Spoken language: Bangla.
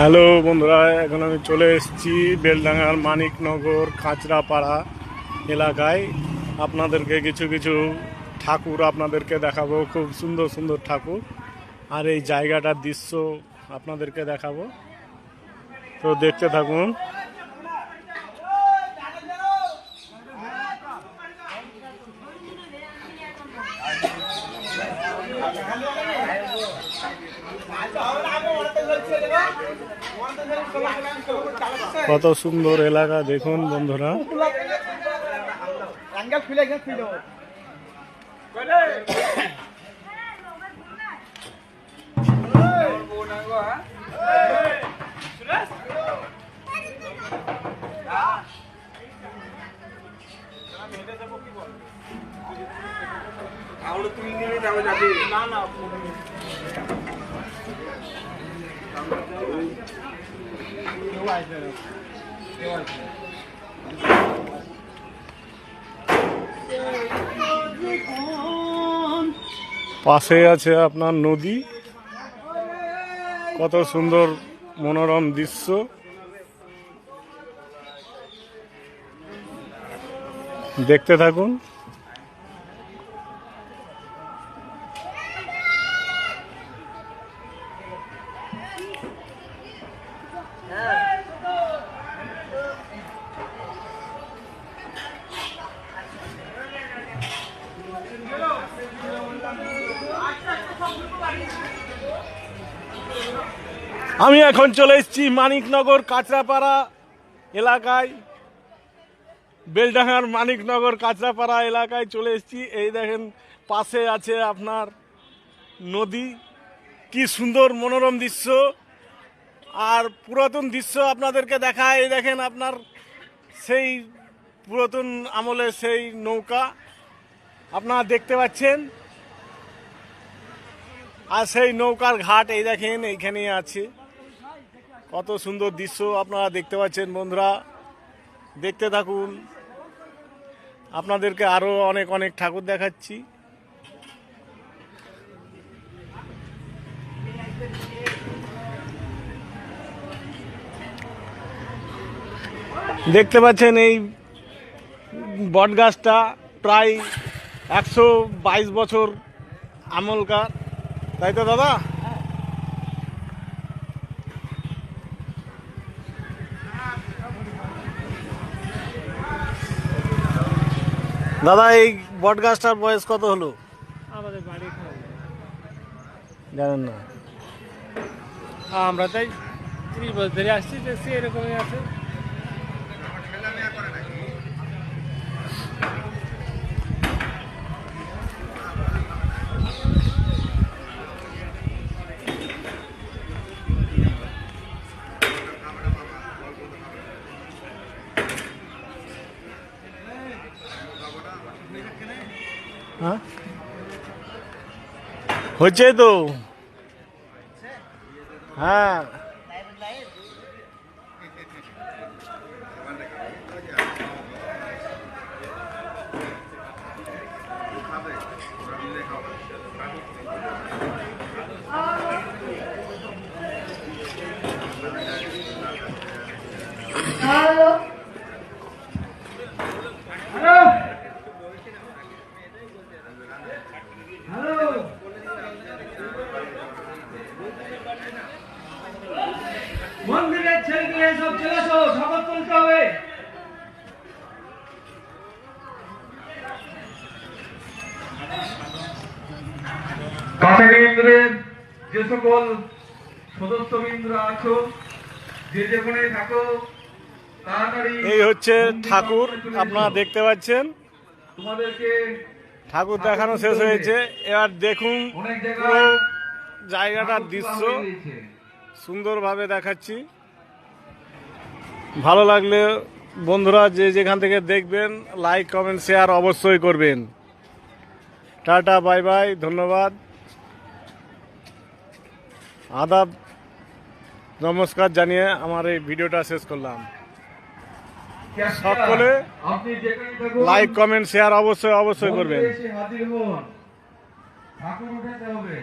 হ্যালো বন্ধুরা, এখন আমি চলে এসেছি বেলডাঙ্গার মানিকনগর খাঁচরাপাড়া এলাকায়। আপনাদেরকে কিছু কিছু ঠাকুর আপনাদেরকে দেখাবো, খুব সুন্দর সুন্দর ঠাকুর। আর এই জায়গাটার দৃশ্য আপনাদেরকে দেখাবো। তো দেখতে থাকুন। কত সুন্দর এলাকা দেখুন বন্ধুরা। খুলে গেছে ছিল না না পাশে আছে আপনার নদী। কত সুন্দর মনোরম দৃশ্য। দেখতে থাকুন। আমি এখন চলে এসেছি মানিকনগর কাঁচরাপাড়া এলাকায়। বেলডাঙ্গার মানিকনগর কাঁচরাপাড়া এলাকায় চলে এসেছি। এই দেখেন, পাশে আছে আপনার নদী। কি সুন্দর মনোরম দৃশ্য। আর পুরাতন দৃশ্য আপনাদেরকে দেখায়। এই দেখেন আপনার সেই পুরাতন আমলের সেই নৌকা। আপনারা দেখতে পাচ্ছেন। আর সেই নৌকার ঘাট, এই দেখেন, এইখানেই আছে। কত সুন্দর দৃশ্য আপনারা দেখতে পাচ্ছেন, বন্ধুরা। দেখতে থাকুন। আপনাদেরকে আরও অনেক অনেক ঠাকুর দেখাচ্ছি। দেখতে পাচ্ছেন এই বট গাছটা প্রায় একশো বাইশ বছর আমলকার। তাই তো দাদা? দাদা এই বট গাছটার বয়স কত হলো? আমাদের বাড়ি জানেন না। আমরা তাই ত্রিশ বছর ধরে আসছি দেখছি এরকমই আছে। হ্যাঁ হচ্ছে তো হ্যাঁ মন্দিরের যে সকল সদস্যবৃন্দরা আছো যে যেখানে থাকো এই হচ্ছে ঠাকুর আপনারা দেখতে পাচ্ছেন। তোমাদেরকে ঠাকুর দেখানো শেষ হয়েছে। এবার দেখুন জায়গাটার দৃশ্য। সুন্দরভাবে দেখাচ্ছি। ভালো লাগলে বন্ধুরা যে যেখান থেকে দেখবেন লাইক কমেন্ট শেয়ার অবশ্যই করবেন। টাটা বাই বাই ধন্যবাদ। আদাব, নমস্কার জানিয়ে আমার এই ভিডিওটা শেষ করলাম। সকলে লাইক কমেন্ট শেয়ার অবশ্যই অবশ্যই করবেন। ঠাকুর উঠাতে হবে।